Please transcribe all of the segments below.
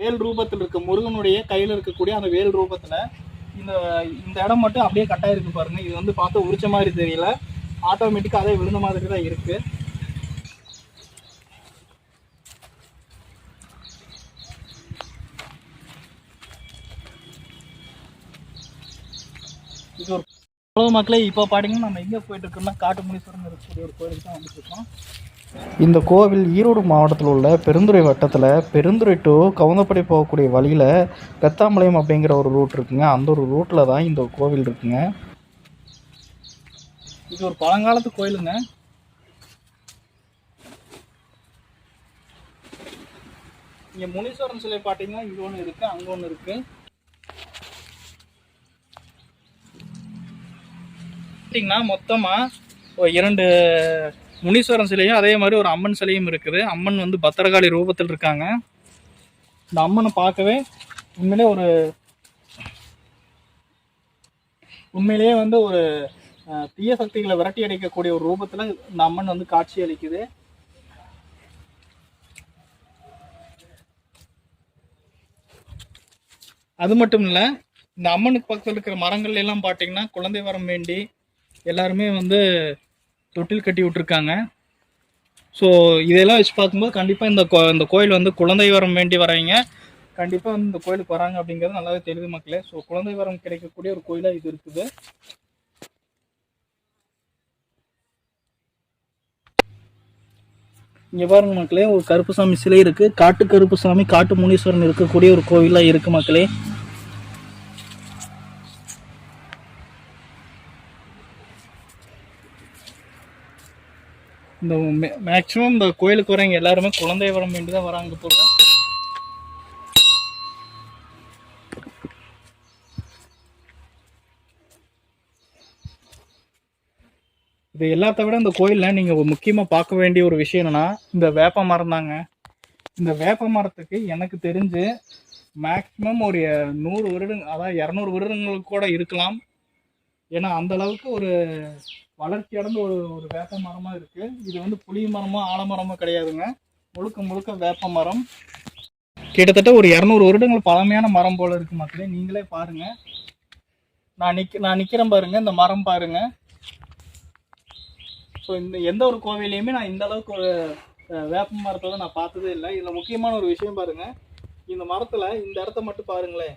வேல் ரூபத்தில் இருக்க முருகனுடைய கையில் இருக்கக்கூடிய அந்த வேல் ரூபத்தில் இந்த இந்த இடம் மட்டும் அப்படியே கட்டாயிருக்கு பாருங்கள் இது வந்து பார்த்தா உரிச்ச மாதிரி தெரியல. ஆட்டோமேட்டிக்காக அதே விழுந்த மாதிரி தான் இருக்குது இது ஒரு உலக மக்களே இப்போ பாத்தீங்கன்னா நம்ம எங்கே போயிட்டு இருக்கோம்னா காட்டு முனீஸ்வரன் இருக்கக்கூடிய ஒரு கோயிலுக்கு தான் வந்துட்டு இருக்கோம் இந்த கோவில் ஈரோடு மாவட்டத்தில் உள்ள பெருந்துறை வட்டத்தில் பெருந்துறை டு கவுந்தப்படி போகக்கூடிய வழியில் கத்தாம்பாளையம் அப்படிங்கிற ஒரு ரூட் இருக்குங்க. அந்த ஒரு ரூட்டில் தான் இந்த கோவில் இருக்குங்க. இது ஒரு பழங்காலத்து கோயிலுங்க. இங்க முனீஸ்வரன் சிலை பார்த்தீங்கன்னா இங்க ஒன்று இருக்கு அங்க ஒன்று இருக்கு. பார்த்தீங்கன்னா மொத்தமாக இரண்டு முனீஸ்வரன் சிலையும் அதே மாதிரி ஒரு அம்மன் சிலையும் இருக்குது. அம்மன் வந்து பத்திரகாளி ரூபத்தில் இருக்காங்க. இந்த அம்மனை பார்க்கவே உண்மையிலே ஒரு உண்மையிலேயே வந்து ஒரு தீய சக்திகளை விரட்டி அடிக்கக்கூடிய ஒரு ரூபத்தில் இந்த அம்மன் வந்து காட்சி அளிக்குது. அது மட்டும் இல்லை இந்த அம்மனுக்கு பக்கத்தில் இருக்கிற மரங்கள் எல்லாம் பார்த்தீங்கன்னா குழந்தை வரம் வேண்டி எல்லாருமே வந்து தொட்டில் கட்டி விட்டுருக்காங்க. ஸோ இதெல்லாம் வச்சு பார்க்கும்போது கண்டிப்பாக இந்த கோ இந்த கோயில் வந்து குழந்தை வரம் வேண்டி வரவங்க கண்டிப்பாக வந்து இந்த கோயிலுக்கு வராங்க அப்படிங்கிறது நல்லாவே தெரியுது மக்களே. ஸோ குழந்தை வரம் கிடைக்கக்கூடிய ஒரு கோயிலாக இது இருக்குது. இங்கே பாருங்க மக்களே ஒரு கருப்புசாமி சிலை இருக்குது காட்டு கருப்புசாமி காட்டு முனீஸ்வரன் இருக்கக்கூடிய ஒரு கோவிலாக இருக்குது மக்களே. இந்த மேக்சிமம் இந்த கோயிலுக்கு வரவங்க எல்லாருமே குழந்தை வரம் வேண்டி தான் வராங்க போல. இது எல்லாத்த விட இந்த கோயிலில் நீங்கள் முக்கியமாக பார்க்க வேண்டிய ஒரு விஷயம் என்னன்னா இந்த வேப்ப மரம் தாங்க. இந்த வேப்ப மரத்துக்கு எனக்கு தெரிஞ்சு மேக்ஸிமம் ஒரு நூறு வருடங்கள் அதாவது இரநூறு வருடங்களுக்கு கூட இருக்கலாம். ஏன்னா அந்த அளவுக்கு ஒரு வளர்ச்சி அடைந்த ஒரு ஒரு வேப்ப மரமாக இருக்குது இது வந்து புளி மரமோ ஆலமரமோ கிடையாதுங்க. முழுக்க முழுக்க வேப்ப மரம். கிட்டத்தட்ட ஒரு இரநூறு வருடங்கள் பழமையான மரம் போல இருக்கு மக்களே. நீங்களே பாருங்க. நான் நிக்க நான் நிற்கிறேன் பாருங்க. இந்த மரம் பாருங்க. ஸோ இந்த எந்த ஒரு கோவிலையுமே நான் இந்த அளவுக்கு ஒரு வேப்ப மரத்தை நான் பார்த்ததே இல்லை. இதில் முக்கியமான ஒரு விஷயம் பாருங்க. இந்த மரத்தில் இந்த இடத்த மட்டும் பாருங்களேன்.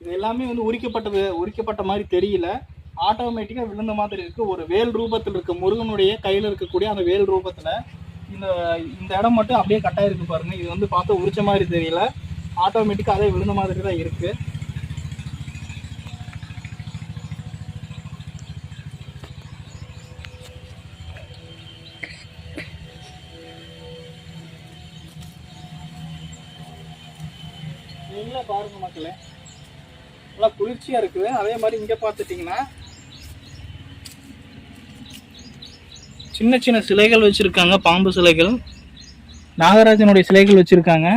இது எல்லாமே வந்து உரிக்கப்பட்டது உரிக்கப்பட்ட மாதிரி தெரியல. ஆட்டோமேட்டிக்காக விழுந்த மாதிரி இருக்கு. ஒரு வேல் ரூபத்தில் இருக்க முருகனுடைய கையில் இருக்கக்கூடிய அந்த வேல் ரூபத்தில் இந்த இந்த இடம் மட்டும் அப்படியே கட்டாயிருக்கு பாருங்க. இது வந்து பார்த்து உரிச்ச மாதிரி தெரியல. ஆட்டோமேட்டிக்காக அதே விழுந்த மாதிரி தான் இருக்கு. நீங்களே பாருங்க மக்களே. நல்லா குளிர்ச்சியாக இருக்குது. அதே மாதிரி இங்கே பார்த்துட்டிங்கன்னா சின்ன சின்ன சிலைகள் வச்சுருக்காங்க. பாம்பு சிலைகள். நாகராஜனுடைய சிலைகள் வச்சுருக்காங்க.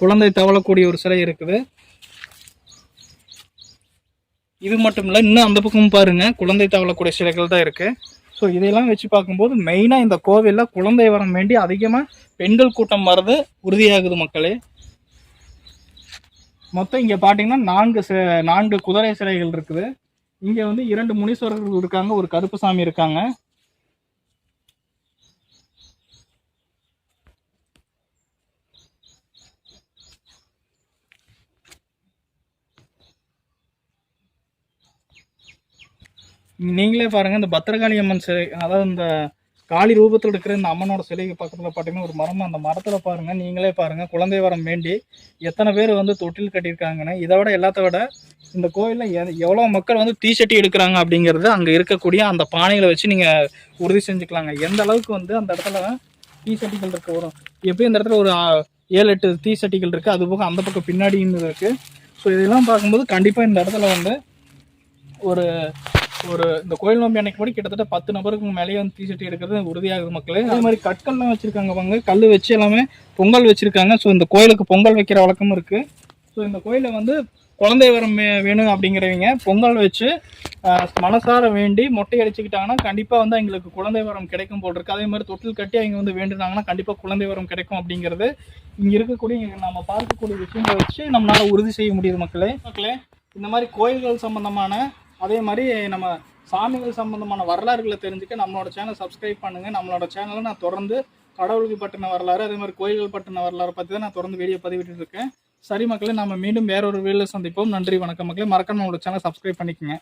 குழந்தை தவளக்கூடிய ஒரு சிலை இருக்குது. இது மட்டும் இல்லை இன்னும் அந்த பக்கம் பாருங்கள் குழந்தை தவளக்கூடிய சிலைகள் தான் இருக்குது ஸோ இதையெல்லாம் வச்சு பார்க்கும்போது மெயினாக இந்த கோவிலில் குழந்தை வரம் வேண்டி அதிகமாக பெண்கள் கூட்டம் வர்றது உறுதியாகுது மக்களே. மொத்தம் இங்கே பார்த்தீங்கன்னா நான்கு சி- நான்கு குதிரை சிலைகள் இருக்குது. இங்கே வந்து இரண்டு முனீஸ்வரர்கள் இருக்காங்க ஒரு கருப்புசாமி இருக்காங்க. நீங்களே பாருங்க இந்த பத்திரகாளி அம்மன் சிலை அதாவது இந்த காளி ரூபத்தில் இருக்கிற இந்த அம்மனோட சிலைக்கு பக்கத்தில் பார்த்தீங்கன்னா ஒரு மரம் அந்த மரத்தில் பாருங்கள் நீங்களே பாருங்கள் குழந்தை வரம் வேண்டி எத்தனை பேர் வந்து தொட்டில் கட்டியிருக்காங்கன்னு. இதை விட எல்லாத்த விட இந்த கோயிலில் எவ்வளோ மக்கள் வந்து தீச்சட்டி எடுக்கிறாங்க அப்படிங்கிறது அங்கே இருக்கக்கூடிய அந்த பானைகளை வச்சு நீங்கள் உறுதி செஞ்சுக்கலாங்க. எந்த அளவுக்கு வந்து அந்த இடத்துல தீச்சட்டிகள் இருக்க வரும் எப்பயும் இந்த இடத்துல ஒரு ஏழு எட்டு தீச்சட்டிகள் இருக்குது அது போக அந்த பக்கம் பின்னாடி இருக்குது ஸோ இதெல்லாம் பார்க்கும்போது கண்டிப்பாக இந்த இடத்துல வந்து ஒரு ஒரு இந்த கோயில் நோம்பி அன்னைக்கு கூட கிட்டத்தட்ட பத்து நபருக்கு மேலேயே வந்து தீச்சட்டி எடுக்கிறது உறுதியாகுது மக்களே. அதே மாதிரி கற்கள்லாம் வச்சிருக்காங்க பாங்க கல் வச்சு எல்லாமே பொங்கல் வச்சிருக்காங்க. ஸோ இந்த கோயிலுக்கு பொங்கல் வைக்கிற வழக்கமும் இருக்கு. ஸோ இந்த கோயிலை வந்து குழந்தை வரம் வேணும் அப்படிங்கிறவங்க பொங்கல் வச்சு மனசார வேண்டி மொட்டை அடிச்சுக்கிட்டாங்கன்னா கண்டிப்பாக வந்து எங்களுக்கு குழந்தை வரம் கிடைக்கும் போல் இருக்கு. அதே மாதிரி தொட்டில் கட்டி அவங்க வந்து வேண்டுனாங்கன்னா கண்டிப்பாக குழந்தை வரம் கிடைக்கும் அப்படிங்கிறது இங்கே இருக்கக்கூடிய நம்ம பார்க்கக்கூடிய விஷயங்களை வச்சு நம்மளால் உறுதி செய்ய முடியுது மக்களே. மக்களே இந்த மாதிரி கோயில்கள் சம்பந்தமான அதே மாதிரி நம்ம சாமிகள் சம்பந்தமான வரலாறுகளை தெரிஞ்சுக்க நம்மளோட சேனல் சப்ஸ்கிரைப் பண்ணுங்க. நம்மளோட சேனலை நான் தொடர்ந்து கடவுளுக்கு பட்டின வரலாறு அதே மாதிரி கோயில்கள் பட்டின வரலாறு பற்றி தான் நான் தொடர்ந்து வீடியோ பதிவிட்டு இருக்கேன். சரி மக்களே நம்ம மீண்டும் வேறொரு வீடியோவில் சந்திப்போம். நன்றி வணக்கம் மக்களே. மறக்காம நம்மளோட சேனல் சப்ஸ்கிரைப் பண்ணிக்கோங்க.